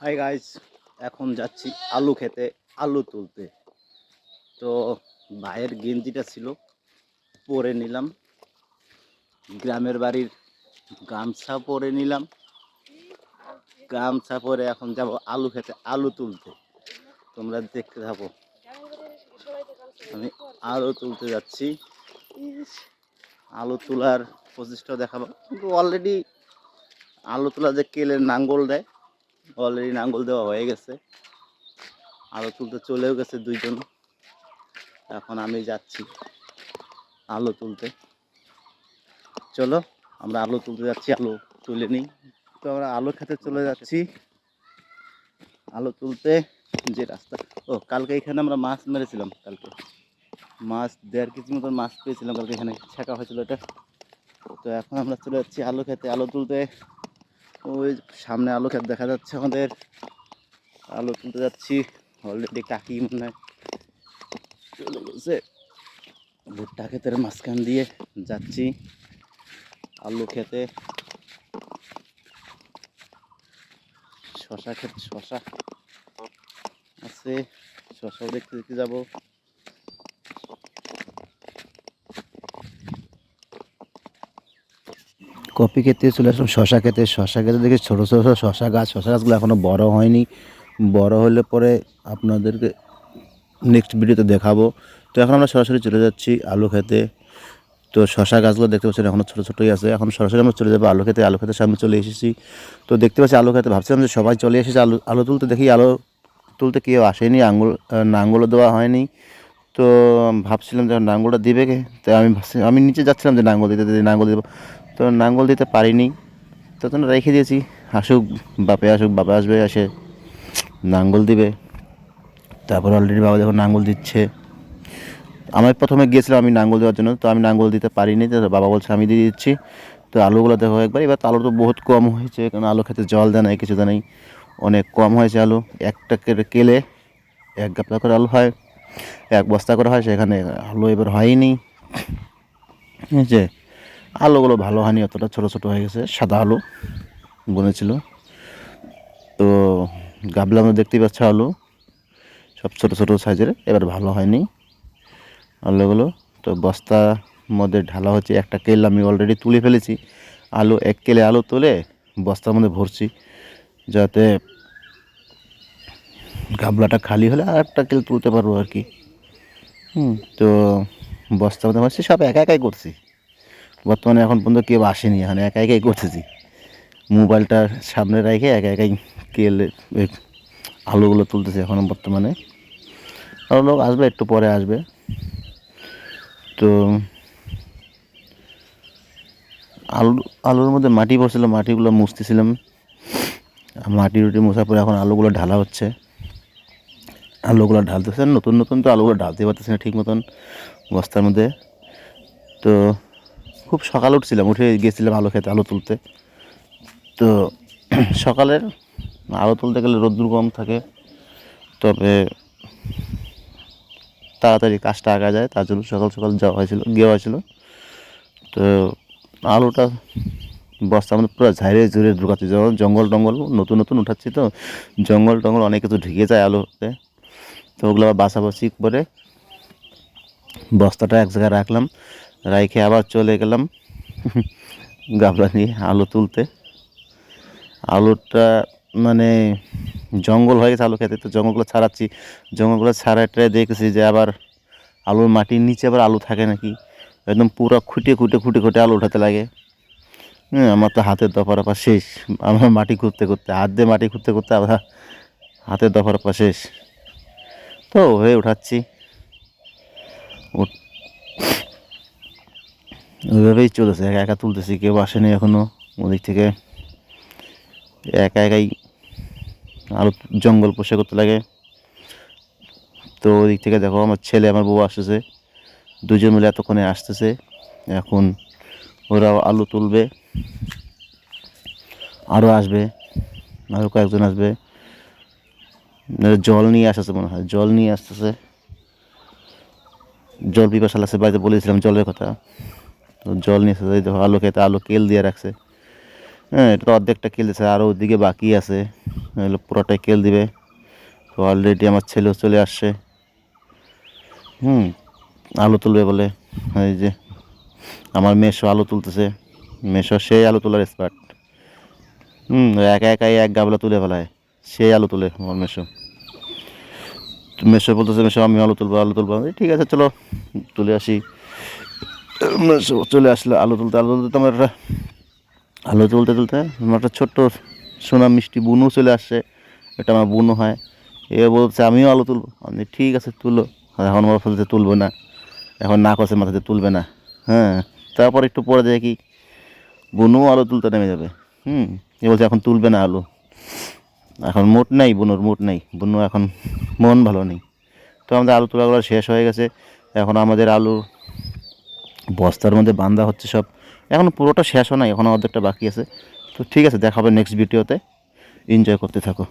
Hi guys এখন যাচ্ছি আলু খেতে, আলু তুলতে। তো ভাইয়ের গেঞ্জিটা ছিল, পরে নিলাম। গ্রামের বাড়ির গামছা পরে নিলাম। গামছা পরে এখন যাব আলু খেতে, আলু তুলতে। তোমরা দেখতে থাকো। আমি আলু তুলতে যাচ্ছি। আলু তোলার প্রচেষ্টা দেখাবো। কিন্তু অলরেডি আলু তোলা যে কেলের নাঙ্গল দেয় অলরেডি নাঙ্গল দেওয়া হয়ে গেছে। আলু তুলতে চলেও গেছে দুইজন। এখন আমি যাচ্ছি আলু তুলতে। চলো, আমরা আলু তুলতে যাচ্ছি, আলু তুলে নিই। তো আমরা আলু খেতে চলে যাচ্ছি। আলু তুলতে যে রাস্তা। ও, কালকে এখানে আমরা মাছ মেরেছিলাম, কালকে। মাছ দেড় কেজি মতন মাছ পেয়েছিলাম, কালকে এখানে ছেঁকা হয়েছিল এটা। তো এখন আমরা চলে যাচ্ছি আলু খেতে, আলু তুলতে। ওই সামনে আলু ক্ষেত দেখা যাচ্ছে আমাদের। আলু তুলতে যাচ্ছি। অলরেডি কাকি মনে চলে গেছে। ভুট্টা ক্ষেতের মাঝখান দিয়ে যাচ্ছি আলু খেতে। শশা ক্ষেত শশা আছে। শশাও দেখতে দেখতে যাব। কপি খেতে চলে আসলাম শশা খেতে শশা খেতে দেখি ছোটো ছোটো শশা গাছ, শশা গাছগুলো এখনও বড় হয়নি। বড় হলে পরে আপনাদেরকে নেক্সট ভিডিওতে দেখাবো। তো এখন আমরা সরাসরি চলে যাচ্ছি আলু খেতে তো শশা গাছগুলো দেখতে পাচ্ছেন এখনও ছোটো, ছোটোই আছে। এখন সরাসরি আমরা চলে যাব আলু খেতে আলু খেতে সামনে চলে এসেছি। তো দেখতে পাচ্ছি আলু খেতে ভাবছিলাম যে সবাই চলে এসেছে আলু আলু তুলতে। দেখি আলু তুলতে কেউ আসেনি, আঙুল নাঙ্গলও দেওয়া হয়নি। তো ভাবছিলাম যে নাঙ্গলটা দিবে কে? তো আমি আমি নিচে যাচ্ছিলাম যে নাঙ্গল দিতে দিতে নাঙ্গল দেবো। তো নাঙ্গল দিতে পারিনি। তখন রেখে দিয়েছি। আসুক, বাপে আসুক বাপে আসবে, এসে নাঙ্গল দিবে। তারপর অলরেডি বাবা যখন নাঙ্গল দিচ্ছে, আমি প্রথমে গিয়েছিলাম আমি নাঙ্গল দেওয়ার জন্য, তো আমি নাঙ্গল দিতে পারিনি, তো বাবা বলছে আমি দিয়ে দিচ্ছি। তো আলুগুলো দেখো একবার, এবার আলু তো বহুত কম হয়েছে, কারণ আলু খেতে জল দেয় নাই, কিছু দেয় নাই। অনেক কম হয়েছে আলু, একটা কেটে কেলে এক গাপলা করে আলু হয়, এক বস্তা করে হয়, সেখানে আলু এবার হয়নি। ঠিক আছে? আলুগুলো ভালো হয়নি, অতটা ছোটো ছোটো হয়ে গেছে, সাদা আলু বনেছিল। তো গাবলা আমরা দেখতেই পাচ্ছ আলু, সব ছোটো ছোটো সাইজের, এবার ভালো হয়নি আলুগুলো। তো বস্তার মধ্যে ঢালা হচ্ছে, একটা কেল আমি অলরেডি তুলে ফেলেছি, আলু এক কেলে আলু তুলে বস্তার মধ্যে ভরছি, যাতে গাবলাটা খালি হলে আর একটা কেল তুলতে পারব আর কি। হুম, তো বস্তার মধ্যে ভরছি, সব একা একাই করছি। বর্তমানে এখন পর্যন্ত কেউ আসেনি, এখানে একা একাই করতেছি। মোবাইলটা সামনে রেখে একা একাই কেলে আলুগুলো তুলতেছি এখন বর্তমানে। আরও লোক আসবে, একটু পরে আসবে। তো, আলু, আলুর মধ্যে মাটি পড়ছিল মাটিগুলো মুছতেছিলাম। মাটি রুটি মোছার পরে এখন আলুগুলো ঢালা হচ্ছে। আলুগুলো ঢালতেছে, নতুন নতুন তো আলুগুলো ঢালতে পারতেছে না ঠিক মতন বস্তার মধ্যে। তো খুব সকালে উঠছিলাম, উঠে গেছিলাম আলো খেতে, আলু তুলতে। তো সকালের আলু তুলতে গেলে রোদ্দুর কম থাকে, তবে তাড়াতাড়ি কাজটা আগা যায়, তার জন্য সকাল সকাল যাওয়া হয়েছিল, গিয়ে হয়েছিল। তো আলুটা বস্তার মধ্যে পুরো ঝাইরে ঝুড়ে ঢুকাচ্ছি যখন জঙ্গল টঙ্গল, নতুন নতুন উঠাচ্ছি তো, জঙ্গল টঙ্গল অনেক কিছু ঢুকে যায় আলুতে। তো ওগুলো আবার বাছাবাছি করে বস্তাটা এক জায়গায় রাখলাম। রাইখে আবার চলে গেলাম। গাবলা নিয়ে আলু তুলতে। আলুটা মানে জঙ্গল হয়ে গেছে আলু খেতে। তো জঙ্গলগুলো ছাড়াচ্ছি। জঙ্গলগুলো ছাড়াতে দেখেছি যে আবার আলুর মাটির নিচে আবার আলু থাকে নাকি। একদম পুরো খুঁটে খুঁটে খুঁটে খুঁটে আলু উঠাতে লাগে। হ্যাঁ আমার তো হাতের দফারফা শেষ। আমার মাটি খুঁড়তে করতে হাত দিয়ে মাটি খুঁড়তে করতে আবার হাতের দফারফা শেষ। তো হয়ে উঠাচ্ছি। ওইভাবেই চলেছে একা একা তুলতেছি, কেউ আসেনি এখনও ওদিক থেকে। একা একাই আরও জঙ্গল পোষে করতে লাগে। তো ওদিক থেকে দেখো আমার ছেলে, আমার বউ আসতেছে। দুজন মিলে এতক্ষণে আসতেছে। এখন ওরাও আলু তুলবে আরও আসবে আরও কয়েকজন আসবে। জল নিয়ে আসতেছে মনে হয়, জল নিয়ে আসতেছে। জল পিপাসা লাগছে বাড়িতে বলেছিলাম জলের কথা। জল নিয়ে এই দেখো আলু খেতে আলু কেল দিয়ে রাখছে। হ্যাঁ এটা তো অর্ধেকটা কেল দিয়েছে আরও ওদিকে বাকি আছে। পুরোটাই কেল দিবে। তো অলরেডি আমার ছেলেও চলে আসছে। হুম, আলু তুলবে বলে। এই যে, আমার মেশো আলু তুলতেছে। মেশো সেই আলু তোলার এক্সপার্ট হুম, একা একাই এক গাবলা তুলে ফেলায়। সেই আলু তুলে আমার মেশো মেশো বলতেছে মেশো আমি আলু তুলবো আলু তুলবো। ঠিক আছে, চলো, তুলে আসি। চলে আসলো আলু তুলতে আলু তুলতে তোমার আলু তুলতে তুলতে আমার একটা ছোট্ট সোনা মিষ্টি বুনু চলে আসছে। এটা আমার বুনু হয়। এ বলছে, আমিও আলু তুলবো? আমি ঠিক আছে, তুলো। এখন আমার বলছে তুলবো না। এখন না কষে মাথাতে তুলবে না। হ্যাঁ তারপর একটু পরে দেখি বুনু আলু তুলতে নেমে যাবে। হুম, এ বলছে, এখন তুলবে না আলু। এখন মোট নেই, বুনুর মোট নেই। বুনু এখন মন ভালো নেই। তো আমাদের আলু তোলাগুলো শেষ হয়ে গেছে। এখন আমাদের আলু বস্তার মধ্যে বান্দা হচ্ছে সব। এখন পুরোটা শেষও নাই এখনও অর্ধেকটা বাকি আছে। তো ঠিক আছে, দেখা হবে নেক্সট ভিডিওতে এনজয় করতে থাকো।